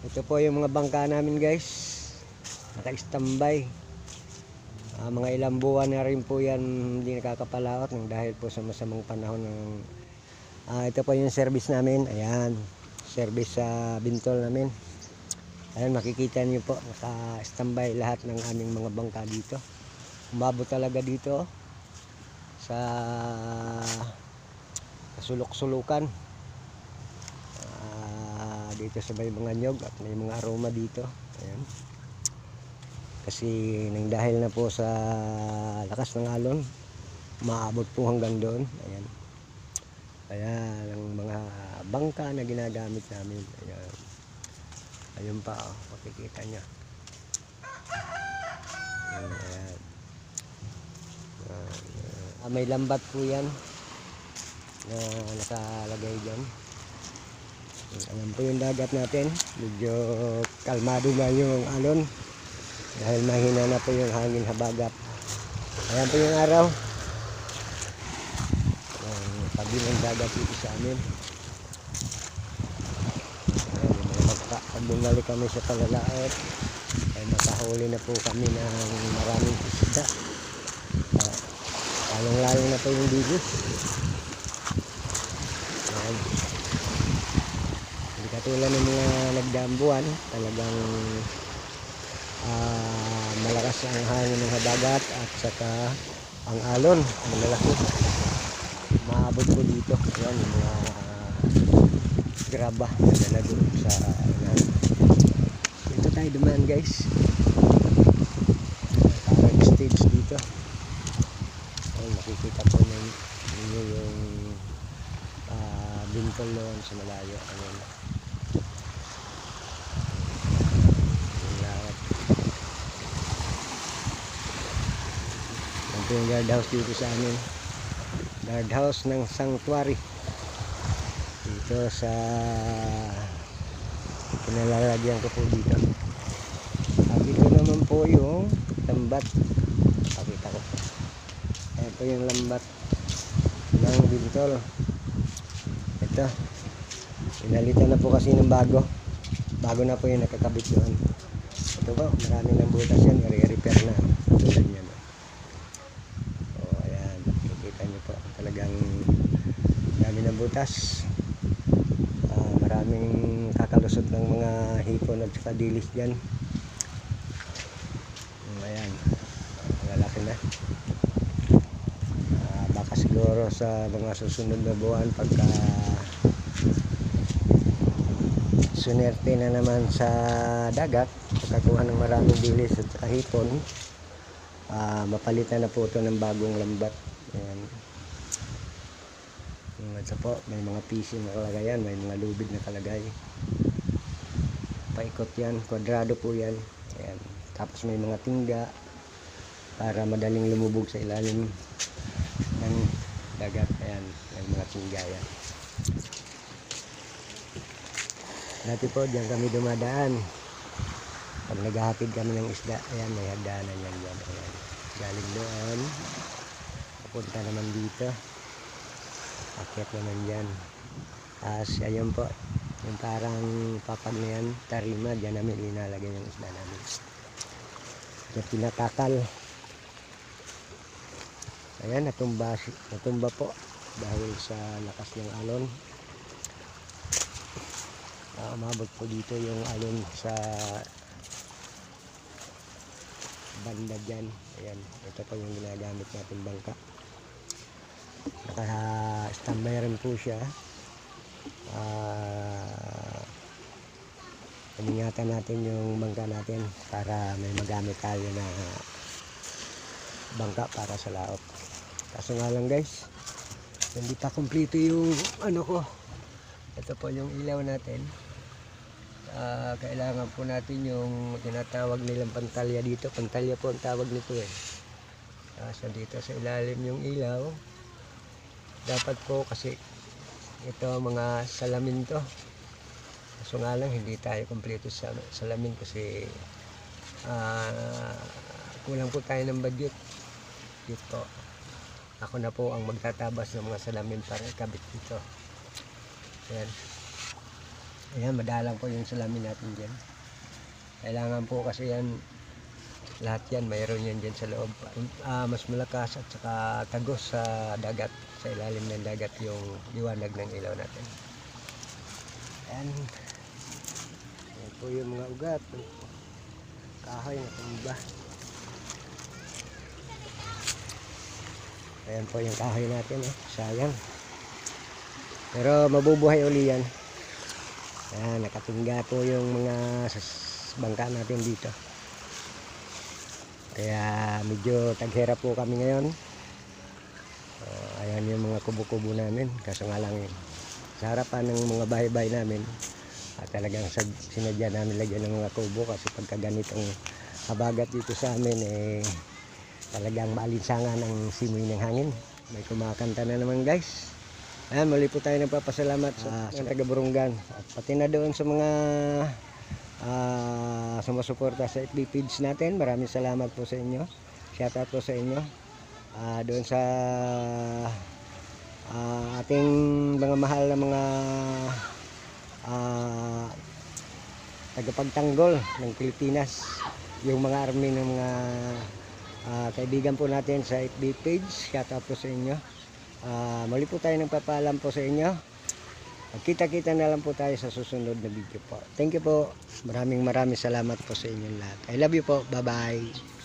Ito po yung mga bangka namin guys. Naka-standby. Ah, mga ilang buwan na rin po yan hindi nakakapalaot ng dahil po sa masamang panahon ng Ah, ito po yung service namin. Ayan. Service sa bintol namin. Ayan, makikita niyo po. Naka-standby lahat ng aming mga bangka dito. Umabot talaga dito sa kasulok-sulukan. Dito sa may mga nyog at may mga aroma dito. Ayan. Kasi nang dahil na po sa lakas ng alon, maabot po hanggang doon. Ayan. Kaya ang mga bangka na ginagamit namin. Ayan. Ayun pa, oh, makikita niya. Ayan. ayan. Ah, may lambat po yan na nakalagay dyan. Ayan po yung dagat natin. Medyo kalmado na yung alon. Dahil mahina na po yung hangin habagat. Ayan po yung araw. Ang tabi ng dagat dito sa amin. Ayan, yung mga magka. Pag bumalik kami sa palalaot, ay makahuli na po kami ng maraming isda. Lalong-lalong na po yung bigis. Ayan. Hindi katulad ng mga nagdaang buwan, talagang ah, malakas ang hangin ng habagat at saka ang alon, ang lalaki. Maabot po dito. Yan, yung mga graba na dala doon sa ano. Dito tayo dumaan guys. Parang stage dito. Ayun, makikita po ninyo yung ah, bintol doon sa malayo. Ayun. Yung lahat. Po yung guardhouse dito sa amin. Guardhouse ng sanctuary. Dito sa pinalalagyan ko po dito. At dito naman po yung lambat. Pakita ko. Ayan po yung lambat ng bintol. Ito. Inalitan na po kasi ng bago. Bago na po yung nakakabit doon. Ito po, marami ng butas yan. I-repair na. Tulad yan. O, ayan. Kikita nyo po. Talagang dami ng butas. Ah, maraming kakalusot ng mga hipon at saka dilis dyan. Mm, Ayan. Lalaki na. Ah, baka siguro sa mga susunod na buwan pagka sunerte na naman sa dagat pagkakuha ng maraming dilis at saka hipon ah, mapalitan na po ito ng bagong lambat Ayan. Ito po, may mga PC na kalagayan, may mga lubid na kalagay. Paikot yan, kwadrado po yan. Ayan. Tapos may mga tingga para madaling lumubog sa ilalim ng dagat. Ayan, may mga tingga yan. Dati po, diyan kami dumadaan. Pag naghahatid kami ng isda, ayan, may hagdanan yan dyan. Ayan. Galing doon. Papunta naman dito. Akyat naman dyan. As, ayun po. Yung parang papag na yan, tarima, dyan namin linalagay yung isda namin. Yung pinatakal. Ayan, natumba, natumba po dahil sa lakas ng alon. Ah, umabot po dito yung alon sa banda dyan. Ayan, ito po yung ginagamit natin bangka. Naka-standby rin po siya. Ah, iningatan natin yung bangka natin para may magamit tayo na bangka para sa laot. Kaso nga lang guys, hindi pa kumpleto yung ano ko. Ito po yung ilaw natin. Ah, kailangan po natin yung tinatawag nilang pantalya dito. Pantalya po ang tawag nito eh. Ah, so dito sa ilalim yung ilaw. Dapat po kasi ito mga salamin to. Kaso nga lang hindi tayo kompleto sa salamin kasi ah, kulang po tayo ng budget. Dito. Ako na po ang magtatabas ng mga salamin para ikabit dito. Ayan. Ayan, madalang po yung salamin natin dyan. Kailangan po kasi yan, lahat yan, mayroon yan dyan sa loob. Ah, mas malakas at saka tagos sa dagat, sa ilalim ng dagat yung liwanag ng ilaw natin. Ayan. Ayan po yung mga ugat. Kahoy na tumba. Ayan po yung kahoy natin. Eh. Sayang. Pero mabubuhay uli yan. Ayan, nakatingga po yung mga bangka natin dito. Kaya medyo taghirap po kami ngayon. Uh, ayan yung mga kubo-kubo namin. Kaso nga lang yun. Sa harapan ng mga bahay-bahay namin, at talagang sinadya namin lagyan ng mga kubo kasi pagka ganitong habagat dito sa amin eh talagang maalinsangan ang simoy ng hangin. May kumakanta na naman guys. Ayan, muli po tayo nagpapasalamat sa mga taga Burungan at pati na doon sa mga ah, sumusuporta sa FB page natin. Maraming salamat po sa inyo. Shout out po sa inyo. Ah, doon sa ah, ating mga mahal na mga ah, tagapagtanggol ng Pilipinas. Yung mga army ng mga ah, kaibigan po natin sa FB page. Shout out po sa inyo. Ah, muli po tayo nagpapaalam po sa inyo. Magkita-kita na lang po tayo sa susunod na video po. Thank you po. Maraming maraming salamat po sa inyong lahat. I love you po. Bye-bye.